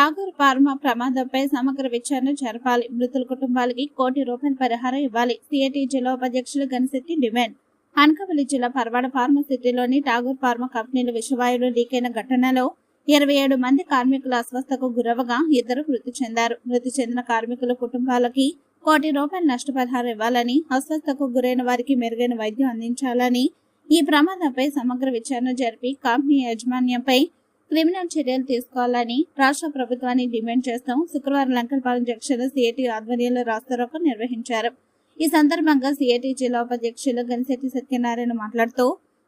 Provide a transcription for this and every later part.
Tagore pharma ప్రమాదంపై సమగ్ర విచారణ జరపాలి. మృతుల కుటుంబాలకి కోటి రూపాయల పరిహారం ఇవ్వాలి. సిఐటి జిల్లా ఉపాధ్యక్షులు గణశెట్టి డిమాండ్. అనకాపల్లి జిల్లా పర్వాడ ఫార్మసిటీలోని ఠాగూర్ ఫార్మా కంపెనీలు విషవాయువులు లీకైన ఘటనలో ఇరవై ఏడు మంది కార్మికుల అస్వస్థకు గురవగా ఇద్దరు మృతి చెందారు. మృతి చెందిన కార్మికుల కుటుంబాలకి కోటి రూపాయల నష్టపరిహారం ఇవ్వాలని అస్వస్థకు గురైన వారికి మెరుగైన వైద్యం అందించాలని ఈ ప్రమాదంపై సమగ్ర విచారణ జరిపి కంపెనీ యాజమాన్యంపై క్రిమినల్ చర్యలు తీసుకోవాలని రాష్ట్ర ప్రభుత్వాన్ని డిమాండ్ చేస్తాం. శుక్రవారం లంకలపాలెం జంక్షన్ సిఐటి ఆధ్వర్యంలో రాస్తారోకో నిర్వహించారు. ఈ సందర్భంగా సిఐటి జిల్లా ఉపాధ్యక్షులు గనిశెట్టి సత్యనారాయణ మాట్లాడుతూ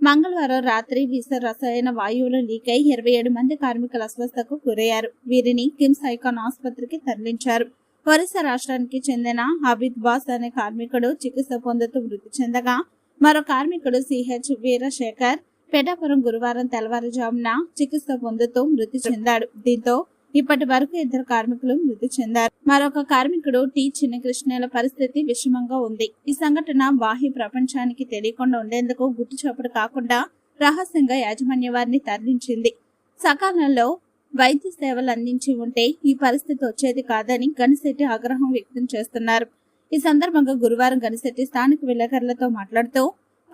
మంగళవారం రాత్రి విష రసాయన వాయువులు లీక్ అయి ఇరవై ఏడు మంది కార్మికుల అస్వస్థకు గురయ్యారు. వీరిని కిమ్స్ ఐకాన్ ఆసుపత్రికి తరలించారు. ఒరిస్సా రాష్ట్రానికి చెందిన అబిద్ బాస్ అనే కార్మికుడు చికిత్స పొందుతూ మృతి చెందగా మరో కార్మికుడు సిహెచ్ వీరశేఖర్ పెడాపురం గురువారం తెల్లవారుజామున చికిత్స పొందుతూ మృతి చెందాడు. దీంతో ఇప్పటి వరకు ఇద్దరు కార్మికులు మృతి చెందారు. మరొక కార్మికుడు టి చిన్నకృష్ణల పరిస్థితి విషమంగా ఉంది. ఈ సంఘటన బాహ్య ప్రపంచానికి తెలియకుండా ఉండేందుకు గుట్టు చప్పుడు కాకుండా రహస్యంగా యాజమాన్య వారిని తరలించింది. సకాలంలో వైద్య సేవలు అందించి ఉంటే ఈ పరిస్థితి వచ్చేది కాదని గణశెట్టి ఆగ్రహం వ్యక్తం చేస్తున్నారు. ఈ సందర్భంగా గురువారం గణశెట్టి స్థానిక విలేకరులతో మాట్లాడుతూ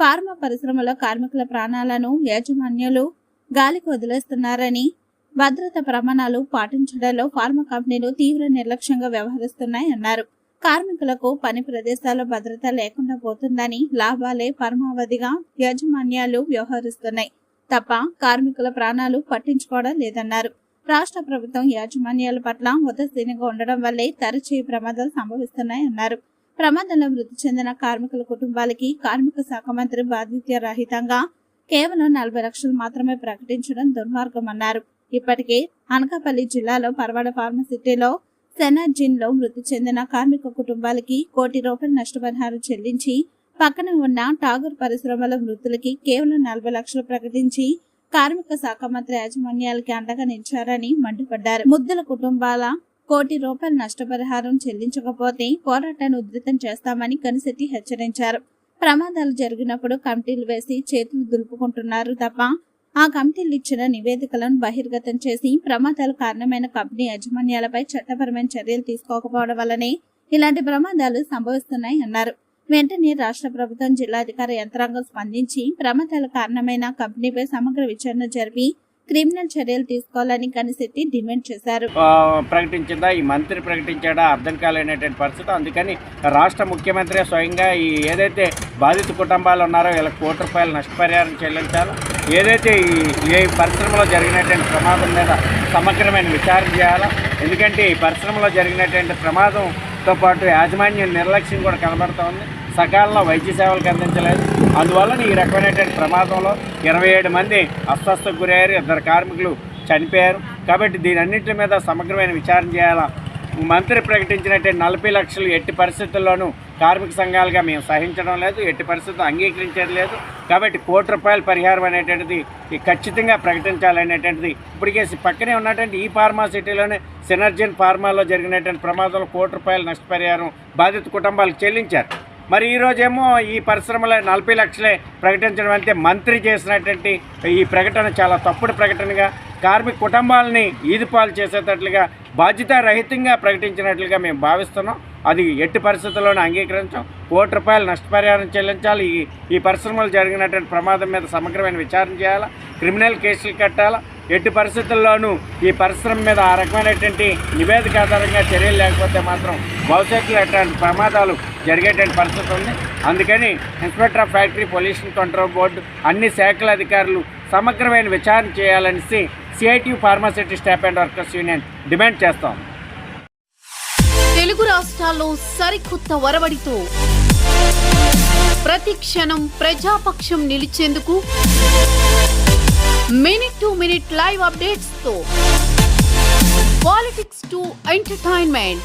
ఫార్మా పరిశ్రమలో కార్మికుల ప్రాణాలను యాజమాన్యాలు గాలికి వదిలేస్తున్నారని భద్రత ప్రమాణాలు పాటించడంలో ఫార్మా కంపెనీలు తీవ్ర నిర్లక్ష్యంగా వ్యవహరిస్తున్నాయి అన్నారు. కార్మికులకు పని ప్రదేశాల్లో భద్రత లేకుండా పోతుందని లాభాలే పరమావధిగా యాజమాన్యాలు వ్యవహరిస్తున్నాయి. తప్ప కార్మికుల ప్రాణాలు పట్టించుకోవడం లేదన్నారు. రాష్ట్ర ప్రభుత్వం యాజమాన్యాల పట్ల ఉదాసీనంగా ఉండడం వల్లే తరచూ ప్రమాదాలు సంభవిస్తున్నాయి అన్నారు ప్రమాదంలో మృతి చెందిన కార్మికుల కుటుంబాలకి కార్మిక శాఖ మంత్రి బాధ్యత రహితంగా కేవలం నలభై లక్షలు మాత్రమే ప్రకటించడం దుర్మార్గం అన్నారు ఇప్పటికే అనకాపల్లి జిల్లాలో పర్వాడ ఫార్మసిటీలో సెనాజిన్లో మృతి చెందిన కార్మిక కుటుంబాలకి కోటి రూపాయల నష్టపరిహారం చెల్లించి పక్కన ఉన్న ఠాగూర్ పరిశ్రమల మృతులకి కేవలం నలభై లక్షలు ప్రకటించి కార్మిక శాఖ మంత్రి యాజమాన్యాలకి అండగా నిలిచారని మండిపడ్డారు. ముద్దుల కుటుంబాల కోటి రూపాయల నష్టపరిహారం చెల్లించకపోతే పోరాటాన్ని ఉధృతం చేస్తామని కనిశెట్టి హెచ్చరించారు. ప్రమాదాలు జరిగినప్పుడు కమిటీలు వేసి చేతులు దులుపుకుంటున్నారు తప్ప ఆ కమిటీలు ఇచ్చిన నివేదికలను బహిర్గతం చేసి ప్రమాదాలు కారణమైన కంపెనీ యాజమాన్యాలపై చట్టపరమైన చర్యలు తీసుకోకపోవడం వల్లనే ఇలాంటి ప్రమాదాలు సంభవిస్తున్నాయి అన్నారు. వెంటనే రాష్ట్ర ప్రభుత్వం జిల్లాధికార యంత్రాంగం స్పందించి ప్రమాదాల కారణమైన కంపెనీపై సమగ్ర విచారణ జరిపి క్రిమినల్ చర్యలు తీసుకోవాలని కనిశెట్టి డిమాండ్ చేశారు. ప్రకటించిందా? ఈ మంత్రి ప్రకటించాడా? అర్థం కాలేనటువంటి పరిస్థితి. అందుకని రాష్ట్ర ముఖ్యమంత్రి స్వయంగా ఈ ఏదైతే బాధిత కుటుంబాలు ఉన్నారో వీళ్ళకి కోటి రూపాయలు నష్టపరిహారం చెల్లించాలో. ఏదైతే ఈ ఏ పరిశ్రమలో జరిగినటువంటి ప్రమాదం మీద సమగ్రమైన విచారణ చేయాలా? ఎందుకంటే ఈ పరిశ్రమలో జరిగినటువంటి ప్రమాదంతో పాటు యాజమాన్యం నిర్లక్ష్యం కూడా కనబడుతోంది. సకాలంలో వైద్య సేవలకు అందించలేదు. అందువల్ల ఈ రకమైనటువంటి ప్రమాదంలో ఇరవై ఏడు మంది అస్వస్థకు గురయ్యారు. ఇద్దరు కార్మికులు చనిపోయారు. కాబట్టి దీని అన్నింటి మీద సమగ్రమైన విచారణ చేయాలా? మంత్రి ప్రకటించినటువంటి నలభై లక్షలు ఎట్టి పరిస్థితుల్లోనూ కార్మిక సంఘాలుగా మేము సహించడం లేదు ఎట్టి పరిస్థితులు అంగీకరించేది లేదు. కాబట్టి కోటి రూపాయల పరిహారం అనేటువంటిది ఖచ్చితంగా ప్రకటించాలనేటువంటిది ఇప్పటికే పక్కనే ఉన్నటువంటి ఈ ఫార్మా సిటీలోనే సినర్జన్ ఫార్మాలో జరిగినటువంటి ప్రమాదంలో కోటి రూపాయల నష్టపరిహారం బాధిత కుటుంబాలకు చెల్లించారు. మరి ఈరోజేమో ఈ పరిశ్రమలో నలభై లక్షలే ప్రకటించడం అంటే మంత్రి చేసినటువంటి ఈ ప్రకటన చాలా తప్పుడు ప్రకటనగా కార్మిక కుటుంబాలని ఈదుపాలు చేసేటట్లుగా బాధ్యతారహితంగా ప్రకటించినట్లుగా మేము భావిస్తున్నాం. అది ఎట్టి పరిస్థితుల్లోనూ అంగీకరించాం. కోటి రూపాయలు నష్టపరిహారం చెల్లించాలి. ఈ ఈ పరిశ్రమలు జరిగినటువంటి ప్రమాదం మీద సమగ్రమైన విచారణ చేయాలా? క్రిమినల్ కేసులు కట్టాలా? ఎట్టి పరిస్థితుల్లోనూ ఈ పరిశ్రమ మీద ఆ రకమైనటువంటి నివేదిక ఆధారంగా చర్యలు లేకపోతే మాత్రం భవిష్యత్తులో అట్లాంటి ప్రమాదాలు జరిగేటువంటి పరిస్థితి ఉంది. అందుకని inspector of factory pollution control board అన్ని శాఖల అధికారులు సమగ్రమైన విచారణ చేయాలనేసి CIT pharma city staff and workers union demand చేస్తాం. తెలుగు రాష్ట్రాల్లో సరికొత్త వరవడితో ప్రతి క్షణం ప్రజాపక్షం నిలిచేందుకు మినిట్ టు మినిట్ లైవ్ అప్డేట్స్తో పాలిటిక్స్ టు ఎంటర్టైన్మెంట్.